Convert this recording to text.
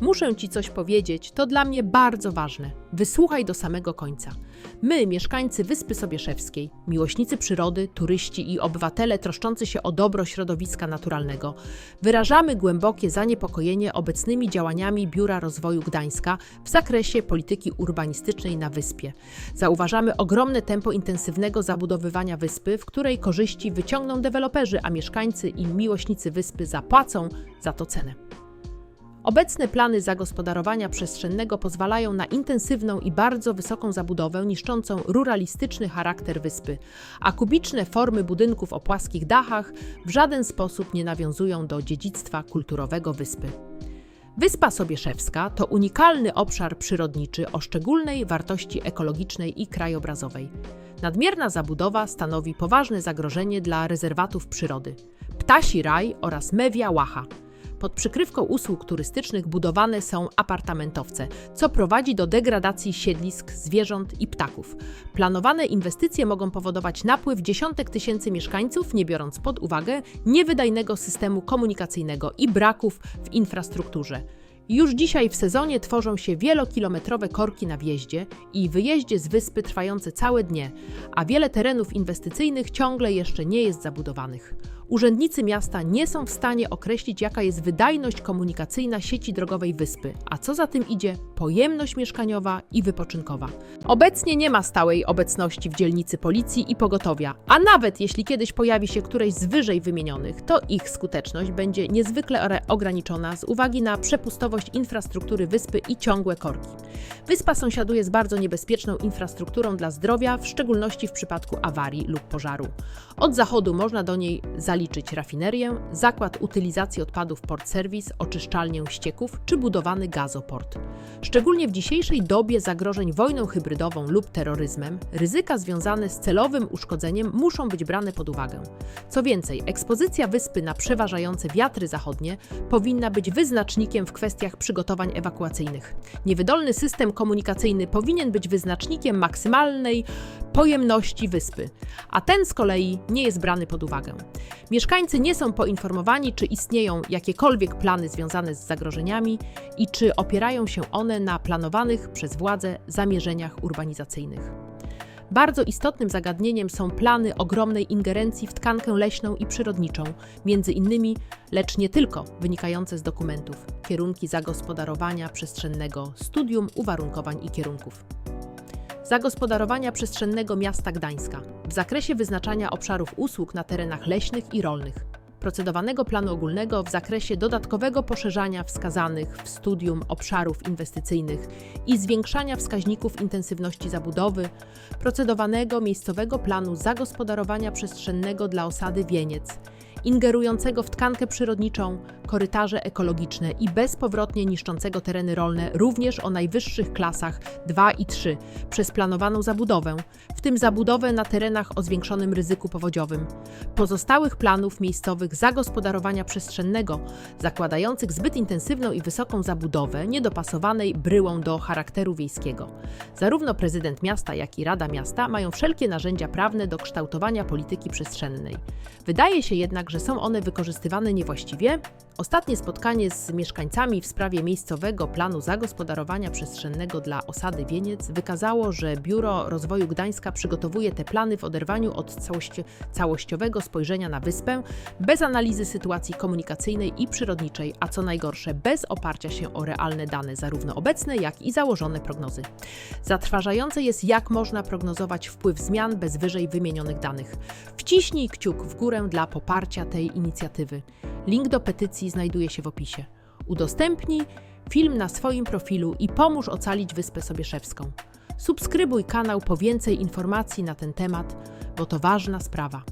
Muszę Ci coś powiedzieć, to dla mnie bardzo ważne. Wysłuchaj do samego końca. My, mieszkańcy Wyspy Sobieszewskiej, miłośnicy przyrody, turyści i obywatele troszczący się o dobro środowiska naturalnego, wyrażamy głębokie zaniepokojenie obecnymi działaniami Biura Rozwoju Gdańska w zakresie polityki urbanistycznej na wyspie. Zauważamy ogromne tempo intensywnego zabudowywania wyspy, w której korzyści wyciągną deweloperzy, a mieszkańcy i miłośnicy wyspy zapłacą za to cenę. Obecne plany zagospodarowania przestrzennego pozwalają na intensywną i bardzo wysoką zabudowę niszczącą ruralistyczny charakter wyspy, a kubiczne formy budynków o płaskich dachach w żaden sposób nie nawiązują do dziedzictwa kulturowego wyspy. Wyspa Sobieszewska to unikalny obszar przyrodniczy o szczególnej wartości ekologicznej i krajobrazowej. Nadmierna zabudowa stanowi poważne zagrożenie dla rezerwatów przyrody. Ptasi Raj oraz Mewia Łacha – pod przykrywką usług turystycznych budowane są apartamentowce, co prowadzi do degradacji siedlisk, zwierząt i ptaków. Planowane inwestycje mogą powodować napływ dziesiątek tysięcy mieszkańców, nie biorąc pod uwagę niewydajnego systemu komunikacyjnego i braków w infrastrukturze. Już dzisiaj w sezonie tworzą się wielokilometrowe korki na wjeździe i wyjeździe z wyspy trwające całe dnie, a wiele terenów inwestycyjnych ciągle jeszcze nie jest zabudowanych. Urzędnicy miasta nie są w stanie określić, jaka jest wydajność komunikacyjna sieci drogowej wyspy, a co za tym idzie, pojemność mieszkaniowa i wypoczynkowa. Obecnie nie ma stałej obecności w dzielnicy policji i pogotowia, a nawet jeśli kiedyś pojawi się któreś z wyżej wymienionych, to ich skuteczność będzie niezwykle ograniczona z uwagi na przepustowość infrastruktury wyspy i ciągłe korki. Wyspa sąsiaduje z bardzo niebezpieczną infrastrukturą dla zdrowia, w szczególności w przypadku awarii lub pożaru. Od zachodu można do niej zaliczyć rafinerię, zakład utylizacji odpadów Port Service, oczyszczalnię ścieków czy budowany gazoport. Szczególnie w dzisiejszej dobie zagrożeń wojną hybrydową lub terroryzmem, ryzyka związane z celowym uszkodzeniem muszą być brane pod uwagę. Co więcej, ekspozycja wyspy na przeważające wiatry zachodnie powinna być wyznacznikiem w kwestiach przygotowań ewakuacyjnych. Niewydolny system komunikacyjny powinien być wyznacznikiem maksymalnej pojemności wyspy, a ten z kolei nie jest brany pod uwagę. Mieszkańcy nie są poinformowani, czy istnieją jakiekolwiek plany związane z zagrożeniami i czy opierają się one na planowanych przez władze zamierzeniach urbanizacyjnych. Bardzo istotnym zagadnieniem są plany ogromnej ingerencji w tkankę leśną i przyrodniczą, między innymi, lecz nie tylko, wynikające z dokumentów, kierunki zagospodarowania przestrzennego, studium uwarunkowań i kierunków zagospodarowania przestrzennego miasta Gdańska w zakresie wyznaczania obszarów usług na terenach leśnych i rolnych, procedowanego planu ogólnego w zakresie dodatkowego poszerzania wskazanych w studium obszarów inwestycyjnych i zwiększania wskaźników intensywności zabudowy, procedowanego miejscowego planu zagospodarowania przestrzennego dla osady Wieniec, ingerującego w tkankę przyrodniczą, korytarze ekologiczne i bezpowrotnie niszczącego tereny rolne również o najwyższych klasach 2 i 3 przez planowaną zabudowę, w tym zabudowę na terenach o zwiększonym ryzyku powodziowym, pozostałych planów miejscowych zagospodarowania przestrzennego, zakładających zbyt intensywną i wysoką zabudowę, niedopasowanej bryłą do charakteru wiejskiego. Zarówno prezydent miasta, jak i Rada Miasta mają wszelkie narzędzia prawne do kształtowania polityki przestrzennej. Wydaje się jednak, że są one wykorzystywane niewłaściwie. Ostatnie spotkanie z mieszkańcami w sprawie miejscowego planu zagospodarowania przestrzennego dla osady Wieniec wykazało, że Biuro Rozwoju Gdańska przygotowuje te plany w oderwaniu od całości całościowego spojrzenia na wyspę, bez analizy sytuacji komunikacyjnej i przyrodniczej, a co najgorsze, bez oparcia się o realne dane, zarówno obecne, jak i założone prognozy. Zatrważające jest, jak można prognozować wpływ zmian bez wyżej wymienionych danych. Wciśnij kciuk w górę dla poparcia tej inicjatywy. Link do petycji znajduje się w opisie. Udostępnij film na swoim profilu i pomóż ocalić Wyspę Sobieszewską. Subskrybuj kanał po więcej informacji na ten temat, bo to ważna sprawa.